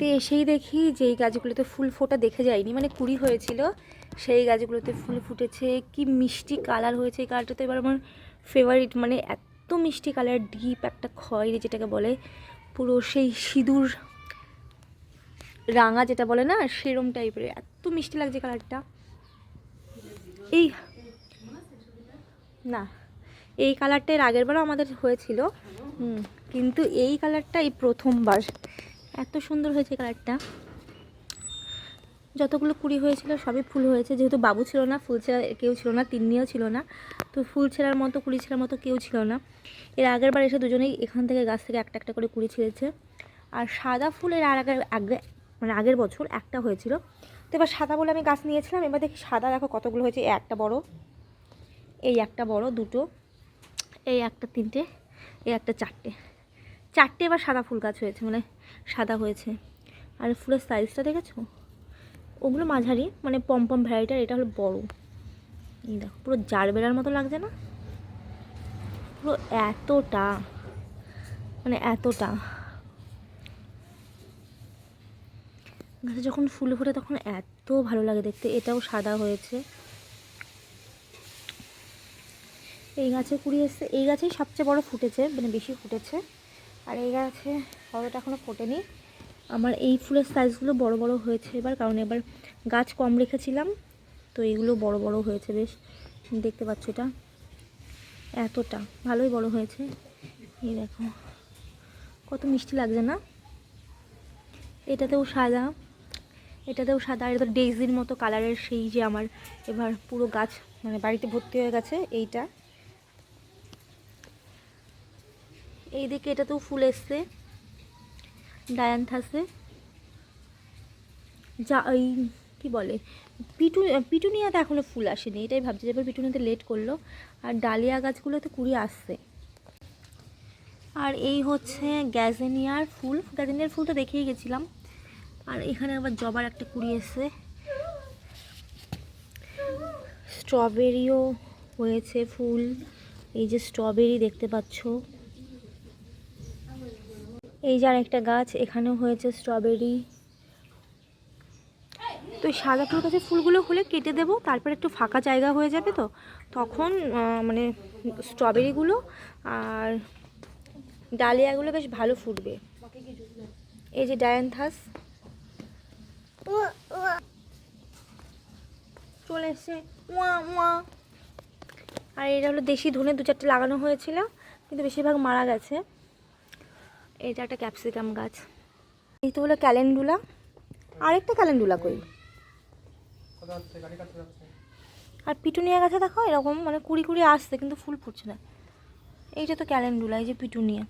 তো এসেই দেখি যে এই গাছগুলোতে ফুল ফোটা দেখে যায়নি মানে কুড়ি হয়েছিল, সেই গাছগুলোতে ফুল ফুটেছে। কি মিষ্টি কালার হয়েছে এই কালারটা তো এবার আমার ফেভারিট মানে এত মিষ্টি কালার ডিপ একটা খয়েরি যেটাকে বলে, পুরো সেই সিঁদুর রাঙা যেটা বলে না, সেরম টাইপের এত মিষ্টি লাগছে কালারটা। এই না, এই কালারটা এর আগের বারও আমাদের হয়েছিল কিন্তু এই কালারটা এই প্রথমবার। এত সুন্দর হয়েছে কালারটা। যতগুলো কুড়ি হয়েছিল, সবই ফুল হয়েছে। যেহেতু বাবু ছিল না, ফুল ছেঁড়া কেউ ছিল না তিন্নিও ছিল না। তো ফুল ছেঁড়ার মতো, কুড়ি ছেঁড়ার মতো কেউ ছিল না। এর আগের বার এসে দুজনেই এখান থেকে গাছ থেকে একটা একটা করে কুড়ি ছিঁড়েছে। আর সাদা ফুল এর আর আগের আগে মানে আগের বছর একটা হয়েছিল। তো এবার সাদা বলে আমি গাছ নিয়েছিলাম। এবার দেখি সাদা দেখো কতগুলো হয়েছে। একটা বড়, এই একটা বড় দুটো, এই একটা তিনটে, এই একটা চারটে। চারটে এবার সাদা ফুল গাছ হয়েছে মানে সাদা হয়েছে। আর ফুলের সাইজটা দেখেছ? ওগুলো মাঝারি মানে পম্পম ভ্যারাইটার এটা হলো বড়। এই দেখো, পুরো জারবেরার মতো লাগছে না? পুরো এতটা মানে এতটা। গাছে যখন ফুল ফোটে তখন এত ভালো লাগে দেখতে, এটাও সাদা হয়েছে। এই গাছে কুড়ি এসছে, এই গাছেই সবচেয়ে বড় ফুটেছে মানে বেশি ফুটেছে। আর এই গাছে অতটা এখনও ফোটেনি। আমার এই ফুলের সাইজগুলো বড় বড় হয়েছে এবার, কারণ এবার গাছ কম রেখেছিলাম, তো এইগুলো বড় বড় হয়েছে বেশ। দেখতে পাচ্ছ এটা? এতটা, ভালোই বড় হয়েছে। এই দেখো, কত মিষ্টি লাগছে না? এটাতেও সাদা এটাতেও সাদা এটা ডেইজির মতো কালারের সেই যে আমার এবার পুরো গাছ মানে বাড়িতে ভর্তি হয়ে গেছে, এইটা। এইদিকে এটাতেও ফুল এসছে। ডায়ান্থাসে যা ওই কী বলে? পিটু, পিটুনিয়াতে এখনও ফুল আসেনি। এটাই ভাবছি যে এবার পিটুনিয়াতে লেট করল। আর ডালিয়া গাছগুলোতে কুড়ি আসছে। আর এই হচ্ছে গ্যাজেনিয়ার ফুল। গ্যাজেনিয়ার ফুল তো দেখেই গেছিলাম। আর এখানে আবার জবার একটা কুড়ি এসছে। স্ট্রবেরিও হয়েছে ফুল। এই যে স্ট্রবেরি দেখতে পাচ্ছ। এই যে আরেকটা গাছ, এখানেও হয়েছে স্ট্রবেরি তো সাদা ফুল গাছের ফুলগুলো হলে কেটে দেবো, তারপর একটু ফাঁকা জায়গা হয়ে যাবে তো। তখন মানে স্ট্রবেরিগুলো আর ডালিয়াগুলো বেশ ভালো ফুটবে। এই যে ডায়ান্থাস। চলে এসছে। আর এটা হলো দেশি ধনে, দু চারটে লাগানো হয়েছিল, কিন্তু বেশিরভাগ মারা গেছে। এটা একটা ক্যাপসিকাম গাছ। এই তো হলো ক্যালেন্ডুলা। আরেকটা ক্যালেন্ডুলা কই? আর পিটুনিয়া গাছে দেখো এরকম মানে কুড়ি কুড়ি আসছে, কিন্তু ফুল ফুটছে না। এইটা তো ক্যালেন্ডুলা, এই যে পিটুনিয়া।